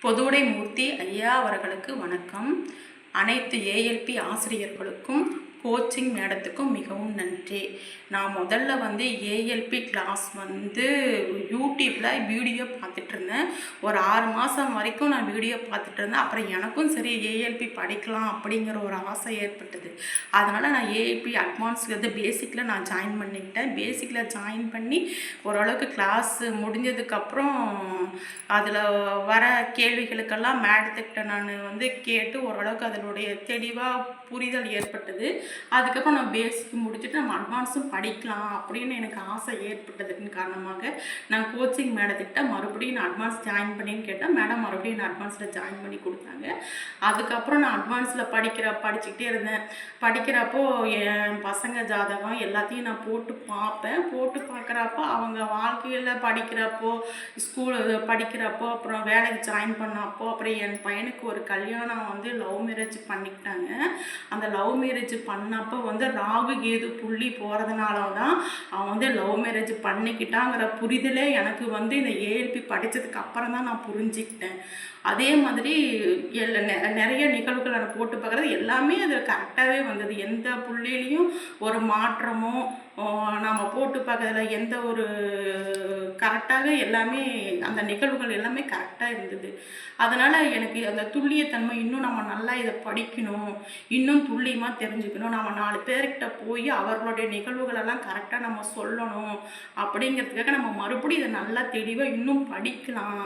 பொதுவுடை மூர்த்தி ஐயா அவர்களுக்கு வணக்கம். அனைத்து ஏஎல்பி ஆசிரியர்களுக்கும் கோச்சிங் மேடத்துக்கும் மிகவும் நன்றி. நான் முதல்ல வந்து ஏஎல்பி கிளாஸ் வந்து யூடியூப்பில் வீடியோ பார்த்துட்டு இருந்தேன். ஒரு ஆறு மாதம் வரைக்கும் நான் வீடியோ பார்த்துட்டு இருந்தேன். அப்புறம் எனக்கும் சரி ஏஎல்பி படிக்கலாம் அப்படிங்கிற ஒரு ஆசை ஏற்பட்டது. அதனால் நான் ஏஎல்பி அட்வான்ஸ் வந்து பேசிக்கில் நான் ஜாயின் பண்ணிக்கிட்டேன். பேசிக்கில் ஜாயின் பண்ணி ஓரளவுக்கு கிளாஸ் முடிஞ்சதுக்கப்புறம் அதில் வர கேள்விகளுக்கெல்லாம் மேடத்துக்கிட்ட நான் வந்து கேட்டு ஓரளவுக்கு அதனுடைய தெளிவாக புரிதல் ஏற்பட்டது. அதுக்கப்புறம் நான் பேசிக் முடிச்சுட்டு நம்ம அட்வான்ஸும் படிக்கலாம் அப்படின்னு எனக்கு ஆசை ஏற்பட்டதுக்கு காரணமாக நான் கோச்சிங் மேடத்திட்ட மறுபடியும் நான் அட்வான்ஸ் ஜாயின் பண்ணின்னு கேட்டால் மேடம் மறுபடியும் நான் அட்வான்ஸில் ஜாயின் பண்ணி கொடுத்தாங்க. அதுக்கப்புறம் நான் அட்வான்ஸில் படிக்கிற படிச்சுக்கிட்டே இருந்தேன். படிக்கிறப்போ என் பசங்க ஜாதகம் எல்லாத்தையும் நான் போட்டு பார்ப்பேன். போட்டு பார்க்குறப்போ அவங்க வாழ்க்கையில் படிக்கிறப்போ ஸ்கூல் படிக்கிறப்போ அப்புறம் வேலைக்கு ஜாயின் பண்ணப்போ அப்புறம் என் பையனுக்கு ஒரு கல்யாணம் வந்து லவ் மேரேஜ் பண்ணிக்கிட்டாங்க. அந்த லவ் மேரேஜ் பண்ணப்போ வந்து ராகு கேது புள்ளி போகிறதுனால தான் அவன் வந்து லவ் மேரேஜ் பண்ணிக்கிட்டாங்கிற புரிதலே எனக்கு வந்து இந்த ஏஎல்பி படித்ததுக்கு அப்புறம் தான் நான் புரிஞ்சுக்கிட்டேன். அதே மாதிரி எல்லா நிறைய நிகழ்வுகள் நான் போட்டு பார்க்குறது எல்லாமே அது கரெக்டாகவே வந்தது. எந்த புள்ளிலையும் ஒரு மாற்றமோ நம்ம போட்டு பார்க்கறதுல எந்த ஒரு கரெக்டாக எல்லாமே அந்த நிகழ்வுகள் எல்லாமே கரெக்டாக இருந்தது. அதனால் எனக்கு அந்த துல்லியத்தன்மை இன்னும் நம்ம நல்லா இதை படிக்கணும் இன்னும் துல்லியமாக தெரிஞ்சுக்கணும். நம்ம நாலு பேர்கிட்ட போய் அவர்களுடைய நிகழ்வுகளெல்லாம் கரெக்டாக நம்ம சொல்லணும். அப்படிங்கிறதுக்காக நம்ம மறுபடியும் இதை நல்லா தெளிவாக இன்னும் படிக்கலாம்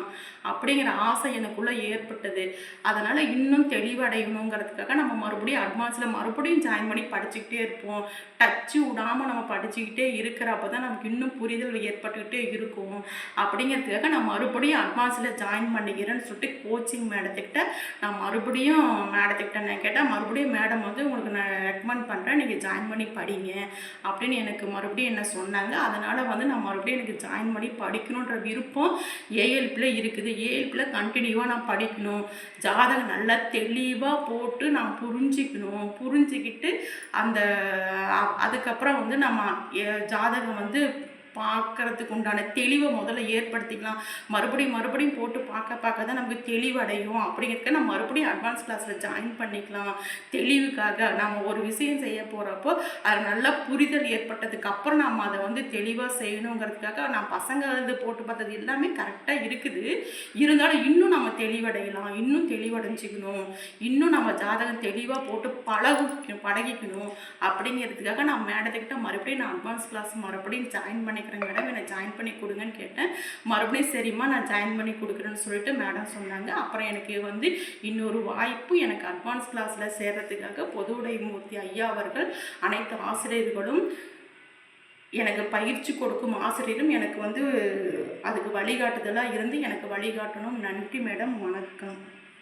அப்படிங்கிற ஆசை எனக்குள்ளே ஏற்பட்டது. அதனால் இன்னும் தெளிவடையணுங்கிறதுக்காக நம்ம மறுபடியும் அட்வான்ஸில் மறுபடியும் ஜாயின் பண்ணி படிச்சுக்கிட்டே இருப்போம். டச்சு விடாமல் நம்ம படிச்சுக்கிட்டே இருக்கிறப்ப தான் நமக்கு இன்னும் புரிதல் ஏற்பட்டுக்கிட்டே இருக்கும். அப்படிங்கிறதுக்காக நான் மறுபடியும் அட்வான்ஸில் ஜாயின் பண்ணிக்கிறேன்னு சொல்லிட்டு கோச்சிங் மேடத்துக்கிட்ட நான் மறுபடியும் மேடத்துக்கிட்ட நான் கேட்டால் மறுபடியும் மேடம் வந்து உங்களுக்கு நான் ரெக்கமெண்ட் பண்ணுறேன் நீங்கள் ஜாயின் பண்ணி படிங்க. அப்படின்னு எனக்கு மறுபடியும் என்ன சொன்னாங்க. அதனால் வந்து நான் மறுபடியும் எனக்கு ஜாயின் பண்ணி படிக்கணுன்ற விருப்பம் ஏஎல்பியில் இருக்குது. ஏஎல்பியில் கண்டினியூவாக நான் படிக்கணும். ஜாதகம் நல்லா தெளிவாக போட்டு நான் புரிஞ்சிக்கணும். புரிஞ்சுக்கிட்டு அந்த அதுக்கப்புறம் வந்து நம்ம ஜாதகம் வந்து பார்க்கறதுக்கு உண்டான தெளிவை முதல்ல ஏற்படுத்திக்கலாம். மறுபடியும் மறுபடியும் போட்டு பார்க்க பார்க்க தான் நமக்கு தெளிவடையும். அப்படிங்கிறதுக்கு நம்ம மறுபடியும் அட்வான்ஸ் கிளாஸில் ஜாயின் பண்ணிக்கலாம். தெளிவுக்காக நம்ம ஒரு விஷயம் செய்ய போகிறப்போ அது நல்லா புரிதல் ஏற்பட்டதுக்கு அப்புறம் நம்ம அதை வந்து தெளிவாக செய்யணுங்கிறதுக்காக நான் பசங்க இது போட்டு பார்த்தது எல்லாமே கரெக்டாக இருக்குது. இருந்தாலும் இன்னும் நம்ம தெளிவடையலாம். இன்னும் தெளிவடைஞ்சிக்கணும். இன்னும் நம்ம ஜாதகம் தெளிவாக போட்டு பழகிக்கணும் பழகிக்கணும். அப்படிங்கிறதுக்காக நான் மேடத்துக்கிட்ட மறுபடியும் நான் அட்வான்ஸ் கிளாஸ் மறுபடியும் ஜாயின் பண்ணி பண்ணிக்கிறேன் மேடம் என்னை ஜாயின் பண்ணி கொடுங்கன்னு கேட்டேன். மறுபடியும் சரிம்மா நான் ஜாயின் பண்ணி கொடுக்குறேன்னு சொல்லிட்டு மேடம் சொன்னாங்க. அப்புறம் எனக்கு வந்து இன்னொரு வாய்ப்பு எனக்கு அட்வான்ஸ் கிளாஸில் சேர்கிறதுக்காக பொது மூர்த்தி ஐயா அவர்கள் அனைத்து ஆசிரியர்களும் எனக்கு பயிற்சி கொடுக்கும் ஆசிரியரும் எனக்கு வந்து அதுக்கு வழிகாட்டுதலாக இருந்து எனக்கு வழிகாட்டணும். நன்றி மேடம் வணக்கம்.